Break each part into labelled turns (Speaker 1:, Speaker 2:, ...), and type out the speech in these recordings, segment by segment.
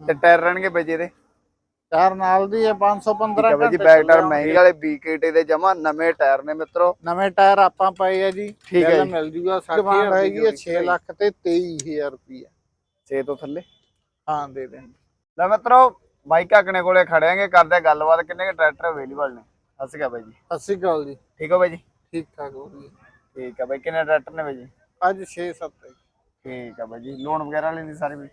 Speaker 1: ਤੇ ਟਾਇਰ ਰਹਿਣਗੇ ਬਾਈ ਜੀ ਇਹਦੇ?
Speaker 2: ਚਾਰ ਨਾਲ ਦੀ ਹੈ 515
Speaker 1: ਠੀਕ ਹੈ ਬਾਈ ਜੀ
Speaker 2: ਘੰਟੇ
Speaker 1: ਬੈਕ ਟਾਇਰ ਮਹਿੰਗੇ ਵਾਲੇ BKT ਦੇ ਜਮਾ ਨਵੇਂ ਟਾਇਰ ਨੇ ਮਿੱਤਰੋ।
Speaker 2: ਨਵੇਂ ਟਾਇਰ ਆਪਾਂ ਪਏ ਆ ਜੀ।
Speaker 1: ਠੀਕ ਹੈ।
Speaker 2: ਮਿਲ ਜੂਗਾ 60 ਹੈਗੀ ਹੈ 6 ਲੱਖ ਤੇ 23000 ਰੁਪਏ
Speaker 1: 6 ਤੋਂ ਥੱਲੇ?
Speaker 2: ਹਾਂ ਦੇ ਦੇ।
Speaker 1: ਲੈ ਮਿੱਤਰੋ ਬਾਈਕ ਆਕਣੇ ਕੋਲੇ ਖੜਿਆਂਗੇ ਕਰਦੇ ਗੱਲਬਾਤ ਕਿੰਨੇ ਕੇ ਟਰੈਕਟਰ ਅਵੇਲੇਬਲ ਨੇ? ਹੱਸ ਗਿਆ ਬਾਈ ਜੀ।
Speaker 2: ਸਤਿ ਸ਼੍ਰੀ ਅਕਾਲ ਜੀ।
Speaker 1: ਠੀਕ ਹੋ ਬਾਈ ਜੀ?
Speaker 2: ਠੀਕ ਠਾਕ ਹੋ ਜੀ।
Speaker 1: ਠੀਕ ਆ ਬਾਈ ਕਿੰਨੇ ਟਰੈਕਟਰ ਨੇ ਬਾਈ ਜੀ?
Speaker 2: ਅੱਜ 6-7
Speaker 1: ਠੀਕ ਆ ਬਾਈ ਜੀ ਲੋਨ ਵਗੈਰਾ ਲੈਂਦੀ ਸਾਰੇ ਵੀ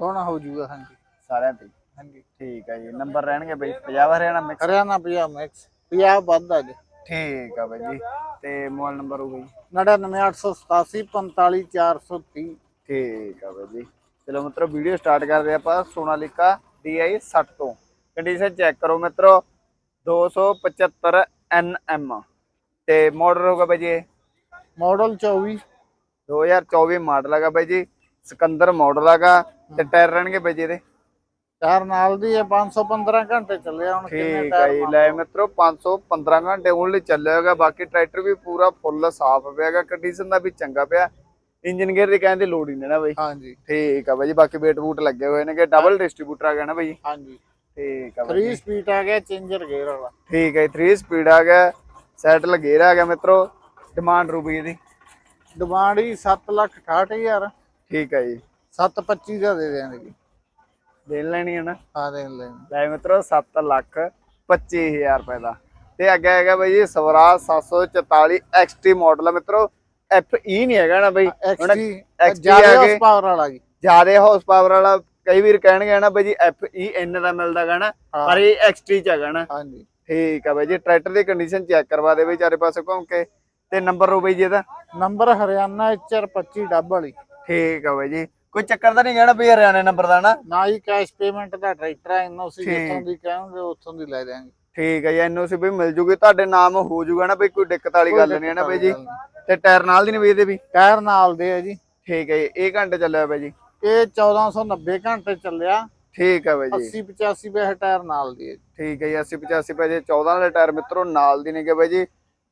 Speaker 2: ਹੁਣ ਹੋ ਜੂਗਾ ਹਾਂਜੀ।
Speaker 1: ਸਾਰਿਆਂ ਤੇ।
Speaker 2: ਹਾਂਜੀ।
Speaker 1: ਠੀਕ ਆ ਜੀ। ਨੰਬਰ ਰਹਿਣਗੇ ਬਾਈ 50 ਹਰਿਆਣਾ ਮਿਕਸ
Speaker 2: ਹਰਿਆਣਾ ਪੰਜਾਬ ਮਿਕਸ ਪੰਜਾਬ ਵੱਧ ਆ ਜੀ।
Speaker 1: ਠੀਕ ਆ ਬਾਈ ਜੀ। ਤੇ ਮੋਬਾਈਲ ਨੰਬਰ ਹੋਊਗਾ ਜੀ?
Speaker 2: 99887 45430
Speaker 1: ਠੀਕ ਆ ਬਾਈ ਜੀ। ਚਲੋ ਮਿੱਤਰੋ ਵੀਡੀਓ ਸਟਾਰਟ ਕਰਦੇ ਆਪਾਂ ਸੋਨਾਲੀਕਾ DI 60 ਤੋਂ। ਕੰਡੀਸ਼ਨ ਚੈੱਕ ਕਰੋ ਮਿੱਤਰੋ। 275 NM ਤੇ ਮਾਡਲ ਹੋਊਗਾ ਬਾਈ ਜੀ
Speaker 2: ਮਾਡਲ 24
Speaker 1: 2024 ਮਾਡਲ ਹੈਗਾ ਬਾਈ ਜੀ। ਸਿਕੰਦਰ ਮਾਡਲ ਹੈਗਾ। ਤੇ ਟਾਇਰ ਰਹਿਣਗੇ ਬਾਈ ਜੀ ਇਹਦੇ?
Speaker 2: ਚਾਰ ਨਾਲ ਦੀ ਹੈ 515 ਘੰਟੇ ਚੱਲਿਆ ਹੁਣ ਕਿੰਨੇ
Speaker 1: ਠੀਕ ਹੈ ਜੀ ਲੈ ਮਿੱਤਰੋ 515 ਘੰਟੇ ਓਨਲੀ ਚੱਲਿਆਗਾ ਬਾਕੀ ਟਰੈਕਟਰ ਵੀ ਪੂਰਾ ਫੁੱਲ ਸਾਫ਼ ਪਿਆਗਾ ਕੰਡੀਸ਼ਨ ਦਾ ਵੀ ਚੰਗਾ ਪਿਆ। ਇੰਜਨ ਗੇਅਰ ਦੀ ਕਹਿੰਦੇ ਲੋੜ ਹੀ ਨਹੀਂ ਨਾ ਬਾਈ।
Speaker 2: ਹਾਂਜੀ।
Speaker 1: ਠੀਕ ਆ ਬਾਈ ਜੀ ਬਾਕੀ ਵੇਟ ਬੂਟ ਲੱਗੇ ਹੋਏ ਨੇਗੇ ਡਬਲ ਡਿਸਟ੍ਰੀਬਿਊਟਰ ਆ ਗਿਆ ਨਾ ਬਾਈ।
Speaker 2: ਹਾਂਜੀ।
Speaker 1: ਠੀਕ ਆ ਬਾਈ
Speaker 2: 3 ਸਪੀਡ ਆ ਗਿਆ ਚੇਂਜਰ ਗੇਅਰ ਵਾਲਾ
Speaker 1: ਠੀਕ ਹੈ 3 ਸਪੀਡ ਆ ਗਿਆ ਸੈਟਲ ਗੇਅਰ ਆ ਗਿਆ ਮਿੱਤਰੋ ਡਿਮਾਂਡ ਰੁਪਏ ਦੀ।
Speaker 2: ਡਿਮਾਂਡ ਹੀ 7 ਲੱਖ 68000
Speaker 1: ਠੀਕ ਹੈ ਜੀ।
Speaker 2: 725 ਦਾ ਦੇ ਦਿਆਂਗੇ ਜੀ।
Speaker 1: ਦੇਣ ਲੈਣੀ ਹੈ ਨਾ?
Speaker 2: ਆ ਦੇ ਲੈ
Speaker 1: ਲੈ ਮਿੱਤਰੋ 7 ਲੱਖ 25000 ਰੁਪਏ ਦਾ। ਤੇ ਅੱਗੇ ਹੈਗਾ ਬਾਈ ਜੀ ਸਵਰਾਜ 744 XT ਮਾਡਲ ਆ ਮਿੱਤਰੋ। FE ਨਹੀਂ ਹੈਗਾ ਨਾ ਬਾਈ। XT
Speaker 2: ਜ਼ਿਆਦਾ ਹਾਰਸ ਪਾਵਰ ਵਾਲਾ ਜੀ।
Speaker 1: ਜਿਆਦੇ ਹਾਰਸ ਪਾਵਰ ਵਾਲਾ ਕਈ ਵੀਰ ਕਹਿਣਗੇ ਨਾ ਬਾਈ ਜੀ FE ਇੰਨੇ ਦਾ ਮਿਲਦਾ ਗਾ ਨਾ
Speaker 2: ਹਾਂ।
Speaker 1: ਪਰ ਇਹ XT ਚ ਹੈਗਾ ਨਾ।
Speaker 2: ਹਾਂਜੀ।
Speaker 1: ਠੀਕ ਆ ਬਾਈ ਜੀ ਟਰੈਕਟਰ ਦੀ ਕੰਡੀਸ਼ਨ ਚੈੱਕ ਕਰਵਾ ਦੇ ਬਈ ਚਾਰੇ ਪਾਸੇ ਘੁੰਮ ਕੇ। ਤੇ ਨੰਬਰ ਰੋ ਬਾਈ ਜੀ ਇਹਦਾ?
Speaker 2: ਨੰਬਰ ਹਰਿਆਣਾ HR25 ਡਬਲ ਹੀ
Speaker 1: ਠੀਕ ਆ ਬਾਈ ਜੀ। ਕੋਈ ਚੱਕਰ ਤਾਂ ਨਹੀਂ ਕਹਿਣਾ ਬਈ ਹਰਿਆਣੇ ਨੰਬਰ ਦਾ ਨਾ।
Speaker 2: ਨਾ ਹੀ ਕੈਸ਼ ਪੇਮੈਂਟ ਦਾ ਟਰੈਕਟਰ ਹੈ ਐਨਓਸੀ। ਜਿੱਥੋਂ ਦੀ ਕਹਾਂਗੇ ਉੱਥੋਂ ਦੀ ਲੈ ਜਾਾਂਗੇ
Speaker 1: ਠੀਕ ਹੈ ਜੀ ਐਨਓਸੀ ਵੀ ਮਿਲ ਜੂਗੀ। ਤੁਹਾਡੇ ਨਾਮ ਹੋ ਜੂਗਾ ਨਾ ਬਈ ਕੋਈ ਦਿੱਕਤ ਵਾਲੀ ਗੱਲ ਨਹੀਂ ਹੈ ਨਾ ਬਈ ਜੀ। ਤੇ ਟਾਇਰ ਨਾਲ ਦੀ ਨਹੀਂ ਇਹਦੇ ਵੀ?
Speaker 2: ਟਾਇਰ ਨਾਲ ਦੇ ਆ ਜੀ।
Speaker 1: ਠੀਕ ਹੈ ਜੀ ਇਹ ਘੰਟੇ ਚੱਲਿਆ ਬਾਈ ਜੀ।
Speaker 2: ਇਹ 1490 ਘੰਟੇ ਚੱਲਿਆ।
Speaker 1: ਠੀਕ ਹੈ ਬਾਈ ਜੀ।
Speaker 2: 80 85 ਪੈਸੇ ਟਾਇਰ ਨਾਲ ਦੀ ਹੈ।
Speaker 1: ਠੀਕ ਹੈ ਜੀ 80 85 ਰੁਪਏ ਦੇ 14 ਵਾਲੇ ਟਾਇਰ ਮਿੱਤਰੋ ਨਾਲ ਦੀ ਨੇਗੇ ਬਾਈ ਜੀ।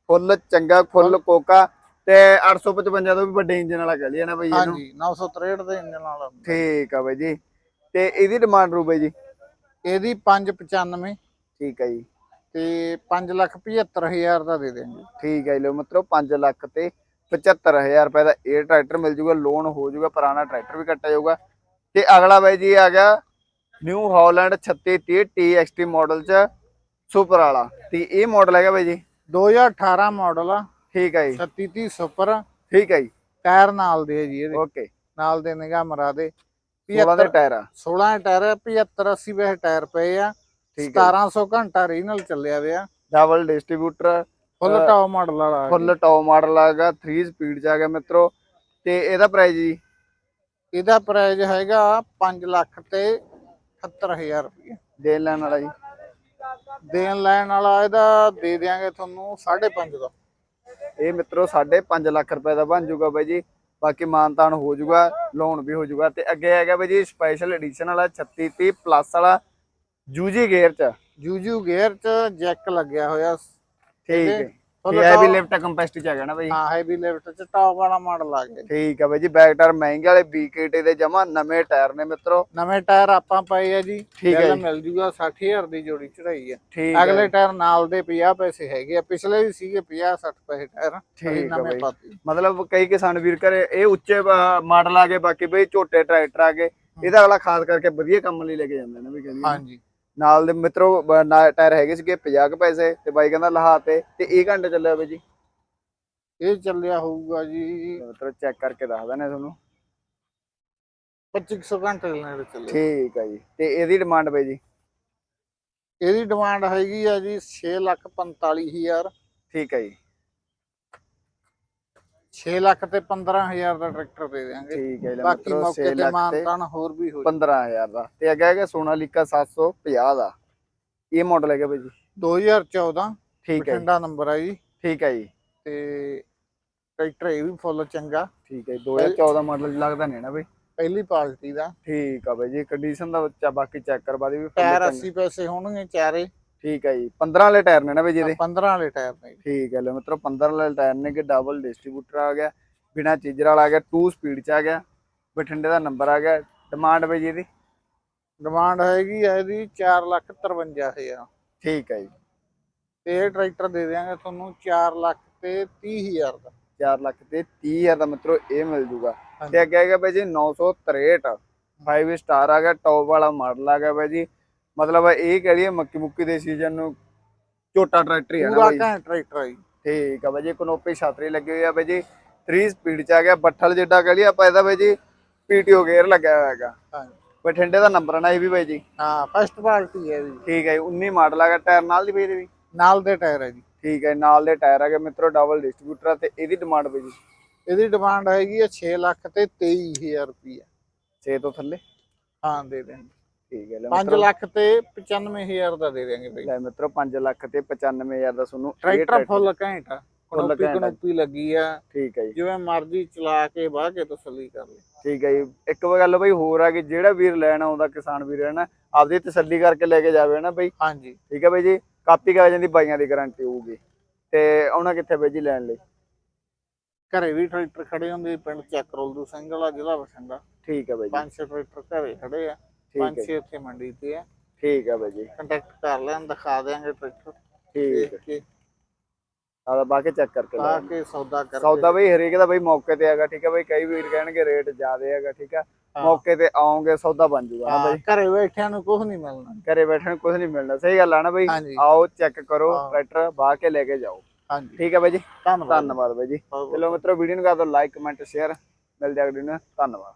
Speaker 1: ਫੁੱਲ ਚੰਗਾ ਫੁੱਲ ਕੋਕਾ। ਤੇ 855 ਤੋਂ ਵੀ ਵੱਡੇ ਇੰਜਨ ਵਾਲਾ ਕਹ ਲਿਆ ਨਾ ਬਾਈ ਇਹਨੂੰ।
Speaker 2: ਹਾਂਜੀ 963 ਦੇ ਇੰਜਨ ਨਾਲ
Speaker 1: ਠੀਕ ਆ ਬਾਈ ਜੀ। ਤੇ ਇਹਦੀ ਡਿਮਾਂਡ ਰੂ ਬਾਈ ਜੀ?
Speaker 2: ਇਹਦੀ 595
Speaker 1: ਠੀਕ ਹੈ ਜੀ।
Speaker 2: ਤੇ 575000 ਦਾ ਦੇ ਦੇਣਗੇ
Speaker 1: ਠੀਕ ਹੈ ਜੀ ਲੋ ਮਿੱਤਰੋ 5 ਲੱਖ ਤੇ 75000 ਰੁਪਏ ਦਾ ਇਹ ਟਰੈਕਟਰ ਮਿਲ ਜੂਗਾ ਲੋਨ ਹੋ ਜੂਗਾ ਪੁਰਾਣਾ ਟਰੈਕਟਰ ਵੀ ਕੱਟਿਆ ਜਾਊਗਾ ਤੇ ਅਗਲਾ ਬਾਈ ਜੀ ਆ ਗਿਆ ਨਿਊ ਹਾਲੈਂਡ 3630 TXT ਮਾਡਲ ਚ ਸੁਪਰ ਵਾਲਾ। ਤੇ ਇਹ ਮਾਡਲ ਹੈਗਾ ਬਾਈ ਜੀ?
Speaker 2: 2018 ਮਾਡਲ ਆ।
Speaker 1: ਠੀਕ ਹੈ ਜੀ।
Speaker 2: 3630 ਸੁਪਰ।
Speaker 1: ਠੀਕ ਹੈ ਜੀ।
Speaker 2: ਟਾਇਰ ਨਾਲ ਦੇ ਜੀ ਇਹਦੇ।
Speaker 1: ਓਕੇ।
Speaker 2: ਨਾਲ ਦੇ ਨਿਗਾਹ ਮਰਾ ਦੇ।
Speaker 1: 16 ਦੇ ਟਾਇਰ ਆ।
Speaker 2: 16 ਟਾਇਰ ਆ, 75 80 ਪੈਸੇ ਟਾਇਰ ਪਏ ਆ।
Speaker 1: ਠੀਕ ਹੈ
Speaker 2: 1700 ਘੰਟਾ ਰੀਨਲ ਚੱਲਿਆ ਵਿਆ
Speaker 1: double distributor.
Speaker 2: Full top model ਵਾਲਾ ਆ
Speaker 1: ਫੁੱਲ ਟੌਪ ਮਾਡਲ ਆਗਾ 3 ਸਪੀਡ ਚ ਆ ਗਿਆ ਮਿੱਤਰੋ। ਤੇ ਇਹਦਾ ਪ੍ਰਾਈਸ ਜੀ?
Speaker 2: ਇਹਦਾ ਪ੍ਰਾਈਸ ਹੈਗਾ 5 ਲੱਖ ਤੇ 78000 ਰੁਪਏ
Speaker 1: ਦੇਣ ਲੈਣ ਵਾਲਾ ਜੀ?
Speaker 2: ਦੇਣ ਲੈਣ ਵਾਲਾ ਇਹਦਾ ਦੇ ਦਿਆਂਗੇ ਤੁਹਾਨੂੰ 5.5 ਦਾ
Speaker 1: ਇਹ ਮਿੱਤਰੋ 5.5 ਲੱਖ ਰੁਪਏ ਦਾ ਬਣ ਜਾਊਗਾ ਬਾਈ ਜੀ। ਬਾਕੀ ਮਾਨਤਾਨ ਹੋ ਜਾਊਗਾ ਲੋਨ ਵੀ ਹੋ ਜਾਊਗਾ। ਤੇ ਅੱਗੇ ਹੈਗਾ ਬਾਈ ਜੀ ਸਪੈਸ਼ਲ ਐਡੀਸ਼ਨ ਵਾਲਾ 3630 ਪਲੱਸ ਵਾਲਾ ਜੂਜੀ ਗੇਅਰ ਚ।
Speaker 2: ਜੂਜੂ ਗੇਅਰ ਚ ਜੈਕ ਲੱਗਿਆ ਹੋਇਆ।
Speaker 1: ਠੀਕ ਹੈ। ਇਹ ਹੈ ਵੀ ਲਿਫਟ ਕੰਪੈਸਟੀ ਚ ਹੈਗਾ ਨਾ ਬਾਈ।
Speaker 2: ਹਾਂ ਹੈਵੀ ਲਿਫਟ ਚ ਟਾਪ ਵਾਲਾ ਮਾਡਲ ਆ ਗਿਆ
Speaker 1: ਠੀਕ ਹੈ ਬਾਈ ਜੀ ਬੈਕ ਟਾਇਰ ਮਹਿੰਗੇ ਵਾਲੇ BKT ਦੇ ਜਮਾ ਨਵੇਂ ਟਾਇਰ ਨੇ ਮਿੱਤਰੋ।
Speaker 2: ਨਵੇਂ ਟਾਇਰ ਆਪਾਂ ਪਏ ਆ ਜੀ
Speaker 1: ਠੀਕ ਹੈ।
Speaker 2: ਮਿਲ ਜੂਗਾ 60000 ਦੀ ਜੋੜੀ ਚੜਾਈ ਆ। ਅਗਲੇ ਟਾਇਰ ਨਾਲ ਦੇ 50 ਪੈਸੇ ਹੈਗੇ ਆ ਪਿਛਲੇ ਵੀ ਸੀਗੇ 50 60 ਪੈਸੇ ਟਾਇਰ
Speaker 1: ਠੀਕ ਆ ਬਾਈ। ਮਤਲਬ ਕਈ ਕਿਸਾਨ ਵੀਰ ਕਰੇ ਇਹ ਉੱਚੇ ਮਾਡਲ ਆ ਗਏ ਬਾਕੀ ਬਈ ਛੋਟੇ ਟਰੈਕਟਰ ਆ ਗਏ। ਇਹਦਾ ਅਗਲਾ ਖਾਸ ਕਰਕੇ ਵਧੀਆ ਕੰਮ ਲਈ ਲੈ ਕੇ ਜਾਂਦੇ ਨੇ ਵੀ ਕਹਿੰਦੇ।
Speaker 2: ਹਾਂਜੀ।
Speaker 1: ਨਾਲ ਦੇ ਮਿੱਤਰੋ ਟਾਇਰ ਹੈਗੇ ਸੀਗੇ 50 ਕੁ ਪੈਸੇ ਤੇ ਬਾਈ ਕਹਿੰਦਾ ਲਹਾ ਤੇ ਇਹ ਘੰਟੇ ਚੱਲਿਆ ਬਈ ਜੀ?
Speaker 2: ਇਹ ਚੱਲਿਆ ਹੋਊਗਾ ਜੀ।
Speaker 1: ਮਿੱਤਰੋ ਚੈੱਕ ਕਰਕੇ ਦੱਸ ਦਿੰਦੇ ਤੁਹਾਨੂੰ।
Speaker 2: 2500 ਘੰਟੇ ਨੇੜੇ ਚੱਲਿਆ।
Speaker 1: ਠੀਕ ਆ ਜੀ। ਤੇ ਇਹਦੀ ਡਿਮਾਂਡ ਬਈ ਜੀ?
Speaker 2: ਇਹਦੀ ਡਿਮਾਂਡ ਹੈਗੀ ਆ ਜੀ 645000
Speaker 1: ਠੀਕ ਆ ਜੀ।
Speaker 2: 6 ਲੱਖ ਤੇ 15000 ਦਾ ਟਰੈਕਟਰ ਦੇ ਦਿਆਂਗੇ।
Speaker 1: ਠੀਕ ਹੈ ਜੀ
Speaker 2: ਬਾਕੀ
Speaker 1: ਮਿੱਤਰੋ
Speaker 2: ਮੌਕੇ
Speaker 1: 6
Speaker 2: ਤੇ
Speaker 1: ਲੱਖ ਤੇ
Speaker 2: ਮਾਨਤਾਨ ਹੋਰ ਵੀ ਹੋ
Speaker 1: 15000 ਦਾ। ਤੇ ਅੱਗੇ ਹੈਗਾ ਸੋਨਾਲੀਕਾ 750 ਦਾ। ਇਹ ਮਾਡਲ ਹੈਗਾ ਬਈ ਜੀ।
Speaker 2: 2014
Speaker 1: ਠੀਕ ਹੈ ਜੀ।
Speaker 2: ਬਠਿੰਡਾ ਨੰਬਰ ਆ ਜੀ।
Speaker 1: ਠੀਕ ਹੈ ਜੀ।
Speaker 2: ਤੇ ਟਰੈਕਟਰ ਇਹ ਵੀ ਫੁੱਲ ਚੰਗਾ।
Speaker 1: ਠੀਕ ਹੈ ਜੀ 2014 ਮਾਡਲ ਲੱਗਦਾ ਨਹੀਂ ਨਾ ਬਈ।
Speaker 2: ਪਹਿਲੀ ਪਾਰਟੀ ਦਾ।
Speaker 1: ਠੀਕ ਆ ਬਈ ਜੀ ਕੰਡੀਸ਼ਨ ਦਾ ਬੱਚਾ ਬਾਕੀ ਚੈੱਕ ਕਰਵਾ ਦੇ ਵੀ full
Speaker 2: ਟਾਇਰ
Speaker 1: ਚੰਗਾ।
Speaker 2: 80 ਪੈਸੇ ਹੋਣਗੇ ਚਾਰੇ।
Speaker 1: ਠੀਕ ਹੈ ਜੀ 15 ਵਾਲੇ ਟਾਇਰ ਨੇ ਨਾ ਬਈ ਜਿਹਦੇ
Speaker 2: 15 ਵਾਲੇ ਟਾਇਰ ਨੇ।
Speaker 1: ਠੀਕ ਹੈ ਲੋ ਮਿੱਤਰੋ 15 ਵਾਲੇ ਟਾਇਰ ਨੇ ਕਿ ਡਬਲ ਡਿਸਟ੍ਰੀਬਿਊਟਰ ਆ ਗਿਆ ਬਿਨਾ ਚੀਜ਼ਰ ਵਾਲਾ ਆ ਗਿਆ 2 ਸਪੀਡ ਚ ਆ ਗਿਆ ਬਠਿੰਡੇ ਦਾ ਨੰਬਰ ਆ ਗਿਆ ਡਿਮਾਂਡ ਬਈ ਜੀ ਇਹਦੀ?
Speaker 2: ਡਿਮਾਂਡ ਹੈਗੀ ਹੈ ਇਹਦੀ 453000
Speaker 1: ਠੀਕ ਹੈ ਜੀ।
Speaker 2: ਤੇ ਇਹ ਟਰੈਕਟਰ ਦੇ ਦਿਆਂਗੇ ਤੁਹਾਨੂੰ 4 ਲੱਖ ਤੇ 30000 ਦਾ।
Speaker 1: 4 ਲੱਖ ਤੇ 30000 ਦਾ ਮਿੱਤਰੋ ਇਹ ਮਿਲ ਜੂਗਾ। ਤੇ ਅੱਗੇ ਹੈਗਾ ਬਾਈ ਜੀ 963 5 ਸਟਾਰ ਆ ਗਿਆ ਟੌਪ ਵਾਲਾ ਮਾਡਲ ਆ ਗਿਆ ਬਾਈ ਜੀ। ਮਤਲਬ ਇਹ ਕਹ ਲਈਏ ਮੱਕੀ ਮੁੱਕੀ ਦੇ ਸੀਜ਼ਨ ਨੂੰ ਝੋਟਾ ਟਰੈਕਟਰ ਹੀ ਆ ਨਾ
Speaker 2: ਪੂਰਾ
Speaker 1: ਬਾਈ।
Speaker 2: ਘੈਂਟ ਟਰੈਕਟਰ ਹੈ ਜੀ।
Speaker 1: ਠੀਕ ਆ ਬਾਈ ਜੀ ਕਨੋਪੀ ਛਾਤਰੀ ਲੱਗੀ ਹੋਈ ਆ ਬਾਈ ਜੀ 3 ਸਪੀਡ ਚ ਆ ਗਿਆ ਬੱਠਲ ਜਿੱਡਾ ਕਹ ਲਈਏ ਆਪਾਂ ਇਹਦਾ ਬਾਈ ਜੀ ਪੀਟੀਓ ਗੇਅਰ ਲੱਗਿਆ ਹੋਇਆ ਹੈਗਾ।
Speaker 2: ਹਾਂਜੀ।
Speaker 1: ਬਠਿੰਡੇ ਦਾ ਨੰਬਰ ਆ ਨਾ ਇਹ ਵੀ ਬਾਈ ਜੀ।
Speaker 2: ਹਾਂ ਫਸਟ ਪਾਰਟੀ ਹੈ ਜੀ
Speaker 1: ਠੀਕ ਹੈ ਜੀ 19 ਮਾਡਲ ਆ ਗਿਆ ਟਾਇਰ ਨਾਲ ਦੀ ਬਾਈ ਇਹਦੇ ਵੀ।
Speaker 2: ਨਾਲ ਦੇ ਟਾਇਰ ਹੈ ਜੀ।
Speaker 1: ਠੀਕ ਹੈ ਨਾਲ ਦੇ ਟਾਇਰ ਆ ਗਏ ਮਿੱਤਰੋ ਡਬਲ ਡਿਸਟ੍ਰੀਬਿਊਟਰ ਆ ਤੇ ਇਹਦੀ ਡਿਮਾਂਡ ਬਾਈ ਜੀ।
Speaker 2: ਇਹਦੀ ਡਿਮਾਂਡ ਹੈਗੀ ਹੈ 6 ਲੱਖ ਤੇ 23000 ਰੁਪਏ
Speaker 1: 6 ਤੋਂ ਥੱਲੇ?
Speaker 2: ਹਾਂ ਦੇ ਦੇਣਗੇ
Speaker 1: ਠੀਕ ਹੈ ਲੈ
Speaker 2: 5
Speaker 1: ਮਿੱਤਰੋ।
Speaker 2: ਲੱਖ ਤੇ 95000 ਦਾ ਦੇ ਦੇਣਗੇ ਬਈ।
Speaker 1: ਲੈ ਮਿੱਤਰੋ 5 ਲੱਖ ਤੇ 95000 ਦਾ ਤੁਹਾਨੂੰ ਇਹ
Speaker 2: ਟਰੈਕਟਰ ਫੁੱਲ ਘੈਂਟ ਆ।
Speaker 1: ਫੁੱਲ
Speaker 2: ਕਨੋਪੀ
Speaker 1: ਘੈਂਟ ਆ।
Speaker 2: ਕਨੋਪੀ ਲੱਗੀ ਆ।
Speaker 1: ਠੀਕ ਹੈ ਜੀ।
Speaker 2: ਜਿਵੇਂ ਮਰਜ਼ੀ ਚਲਾ ਕੇ ਵਾਹ ਕੇ ਤਸੱਲੀ ਕਰ ਲੈ
Speaker 1: ਠੀਕ ਹੈ ਜੀ। ਇੱਕ ਗੱਲ ਬਈ ਹੋਰ ਆ ਕਿ ਜਿਹੜਾ ਵੀਰ ਲੈਣ ਆਉਂਦਾ ਕਿਸਾਨ ਵੀਰ ਹੈ ਨਾ ਆਪਦੀ ਤਸੱਲੀ ਕਰਕੇ ਲੈ ਕੇ ਜਾਵੇ ਨਾ ਬਈ।
Speaker 2: ਹਾਂਜੀ।
Speaker 1: ਠੀਕ ਹੈ ਬਈ ਜੀ। ਕਾਪੀ ਕਾਗਜ਼ਾਂ ਦੀ ਬਾਈਆਂ ਦੀ ਗਾਰੰਟੀ ਹੋਊਗੀ। ਤੇ ਆਉਣਾ ਕਿੱਥੇ ਬਈ ਜੀ ਲੈਣ ਲਈ?
Speaker 2: ਘਰੇ ਵੀ ਟਰੈਕਟਰ ਖੜੇ ਹੁੰਦੇ ਪਿੰਡ ਚੱਕਰੋਲਦੂ ਸਿੰਘ ਵਾਲਾ ਜ਼ਿਲ੍ਹਾ ਬਠਿੰਡਾ।
Speaker 1: ਠੀਕ ਹੈ ਬਈ ਜੀ।
Speaker 2: ਪੰਜ ਛੇ ਟਰੈਕਟਰ ਘਰੇ ਖੜੇ ਆ।
Speaker 1: ਠੀਕ
Speaker 2: ਪੰਜ
Speaker 1: ਹੈ
Speaker 2: ਛੇ ਇੱਥੇ ਮੰਡੀ ਤੇ ਆ
Speaker 1: ਠੀਕ ਹੈ ਬਈ ਜੀ।
Speaker 2: ਕੰਟੈਕਟ ਕਰ ਲੈਣ ਦਿਖਾ ਦੇਾਂਗੇ ਟਰੈਕਟਰ
Speaker 1: ਠੀਕ
Speaker 2: ਦੇਖ
Speaker 1: ਹੈ
Speaker 2: ਕੇ
Speaker 1: ਬਾਕੀ ਚੈੱਕ ਕਰਕੇ
Speaker 2: ਆ
Speaker 1: ਲੈ
Speaker 2: ਕੇ ਸੌਦਾ ਕਰਕੇ।
Speaker 1: ਸੌਦਾ ਬਈ ਹਰੇਕ ਦਾ ਬਈ ਮੌਕੇ ਤੇ ਹੈਗਾ ਠੀਕ ਹੈ ਬਈ। ਕਈ ਵੀਰ ਕਹਿਣਗੇ ਰੇਟ ਜ਼ਿਆਦੇ ਹੈਗਾ ਠੀਕ ਹੈ।
Speaker 2: ਹਾਂ।
Speaker 1: ਮੌਕੇ ਤੇ ਆਉਂਗੇ ਸੌਦਾ ਬਣ ਜੂਗਾ
Speaker 2: ਹਾਂ,
Speaker 1: ਬਈ।
Speaker 2: ਘਰੇ ਬੈਠਿਆਂ ਨੂੰ ਕੁਝ ਨਹੀਂ ਮਿਲਣਾ।
Speaker 1: ਘਰੇ ਬੈਠਣ ਨੂੰ ਕੁਝ ਨਹੀਂ ਮਿਲਣਾ। ਸਹੀ ਗੱਲ ਆ ਨਾ ਬਈ।
Speaker 2: ਹਾਂਜੀ।
Speaker 1: ਆਓ ਚੈੱਕ ਕਰੋ
Speaker 2: ਹਾਂ।
Speaker 1: ਟਰੈਕਟਰ ਬਾਹ ਕੇ ਲੈ ਕੇ ਜਾਓ।
Speaker 2: ਹਾਂਜੀ।
Speaker 1: ਠੀਕ ਹੈ ਬਾਈ ਜੀ।
Speaker 2: ਧੰਨਵਾਦ।
Speaker 1: ਧੰਨਵਾਦ ਬਾਈ ਜੀ।
Speaker 2: ਬਹੁਤ ਬਹੁਤ
Speaker 1: ਚਲੋ ਮਿੱਤਰੋ ਵੀਡੀਓ ਨੂੰ ਕਰ ਦਿਓ ਲਾਈਕ ਕਮੈਂਟ ਸ਼ੇਅਰ ਮਿਲਦੇ ਆ ਅਗਲੀ ਨੂੰ ਧੰਨਵਾਦ।